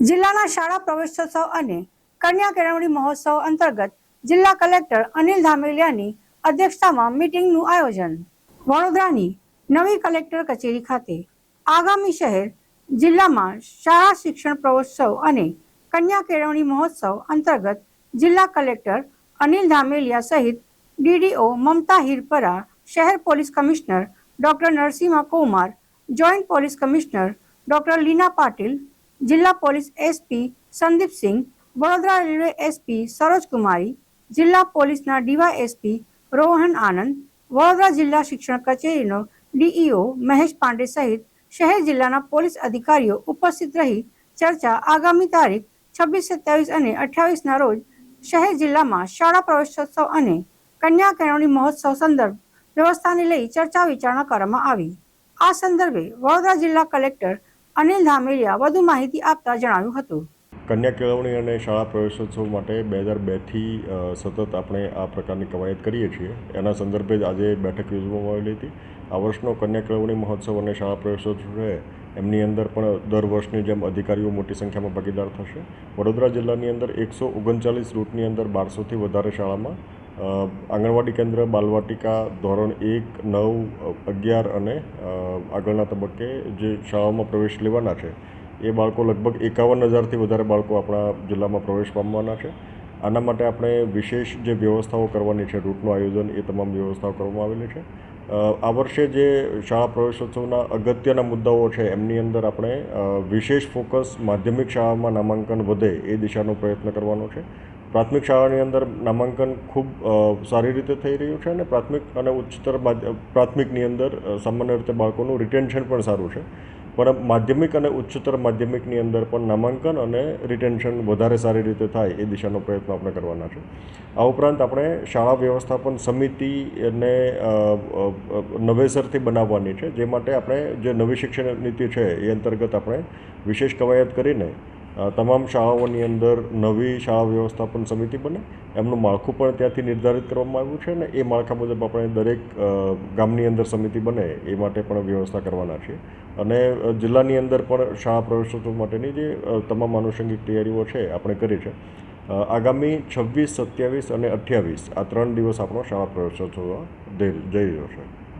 જિલ્લાના શાળા પ્રવેશોત્સવ અને કન્યા કેળવણી મહોત્સવ અંતર્ગત જિલ્લા કલેક્ટર અનિલ ધામેલિયાની અધ્યક્ષતામાં મીટિંગનું આયોજન. વડોદરાની નવી કલેક્ટર કચેરી ખાતે આગામી શહેર જિલ્લામાં શાળા શિક્ષણ પ્રવેશોત્સવ અને કન્યા કેળવણી મહોત્સવ અંતર્ગત જિલ્લા કલેક્ટર અનિલ ધામેલિયા સહિત ડીડીઓ મમતા હિરપરા, શહેર police commissioner doctor Narsinh Kumar, joint police commissioner doctor Leena Patil જિલ્લા police SP Sandeepsinh Vadodara railway SP Saroj Kumari, જિલ્લા પોલીસના ડીવાયએસપી રોહન આનંદ, વડોદરા જિલ્લા શિક્ષણ કચેરીનો ડીઈઓ મહેશ પાંડે સહિત શહેર જિલ્લાના પોલીસ અધિકારીઓ ઉપસ્થિત રહી ચર્ચા આગામી તારીખ છવ્વીસ, સત્યાવીસ અને અઠ્યાવીસના રોજ શહેર જિલ્લામાં શાળા પ્રવેશોત્સવ અને કન્યા કેળવણી મહોત્સવ સંદર્ભ વ્યવસ્થાને લઈ ચર્ચા વિચારણા કરવામાં આવી. આ સંદર્ભે વડોદરા જિલ્લા કલેક્ટર અનિલ ધામેલિયા વધુ માહિતી આપતા જણાવ્યું હતું. કન્યા કેળવણી અને શાળા પ્રવેશોત્સવ માટે બે હજાર બેથી સતત આપણે આ પ્રકારની કવાયત કરીએ છીએ. એના સંદર્ભે જ આજે બેઠક યોજવામાં આવેલી હતી. આ વર્ષનો કન્યા કેળવણી મહોત્સવ અને શાળા પ્રવેશોત્સવ રહે એમની અંદર પણ દર વર્ષની જેમ અધિકારીઓ મોટી સંખ્યામાં ભાગીદાર થશે. વડોદરા જિલ્લાની અંદર એકસો ઓગણચાલીસ રૂટની અંદર બારસોથી વધારે શાળામાં આંગણવાડી કેન્દ્ર, બાલવાટિકા, ધોરણ એક, નવ, અગિયાર અને આગળના તબક્કે જે શાળાઓમાં પ્રવેશ લેવાના છે, એ બાળકો લગભગ એકાવન હજારથી વધારે બાળકો આપણા જિલ્લામાં પ્રવેશ પામવાના છે. આના માટે આપણે વિશેષ જે વ્યવસ્થાઓ કરવાની છે, રૂટનું આયોજન, એ તમામ વ્યવસ્થાઓ કરવામાં આવેલી છે. આ વર્ષે જે શાળા પ્રવેશોત્સવના અગત્યના મુદ્દાઓ છે, એમની અંદર આપણે વિશેષ ફોકસ માધ્યમિક શાળામાં નામાંકન વધે એ દિશાનો પ્રયત્ન કરવાનો છે. પ્રાથમિક શાળાની અંદર નામાંકન ખૂબ સારી રીતે થઈ રહ્યું છે અને પ્રાથમિક અને ઉચ્ચતર પ્રાથમિકની અંદર સામાન્ય રીતે બાળકોનું રિટેન્શન પણ સારું છે. પણ માધ્યમિક અને ઉચ્ચતર માધ્યમિકની અંદર પણ નામાંકન અને રિટેન્શન વધારે સારી રીતે થાય એ દિશાનો પ્રયત્ન આપણે કરવાના છે. આ ઉપરાંત આપણે શાળા વ્યવસ્થાપન સમિતિને નવેસરથી બનાવવાની છે. જે માટે આપણે જે નવી શિક્ષણ નીતિ છે એ અંતર્ગત આપણે વિશેષ કવાયત કરીને તમામ શાળાઓની અંદર નવી શાળા વ્યવસ્થાપન સમિતિ બને. એમનું માળખું પણ ત્યાંથી નિર્ધારિત કરવામાં આવ્યું છે અને એ માળખા મુજબ આપણે દરેક ગામની અંદર સમિતિ બને એ માટે પણ વ્યવસ્થા કરવાના છીએ અને જિલ્લાની અંદર પણ શાળા પ્રવેશોત્સવ માટેની જે તમામ આનુષંગિક તૈયારીઓ છે આપણે કરી છે. આગામી છવ્વીસ, સત્યાવીસ અને અઠ્યાવીસ આ ત્રણ દિવસ આપણો શાળા પ્રવેશોત્સવ જઈ રહ્યો છે.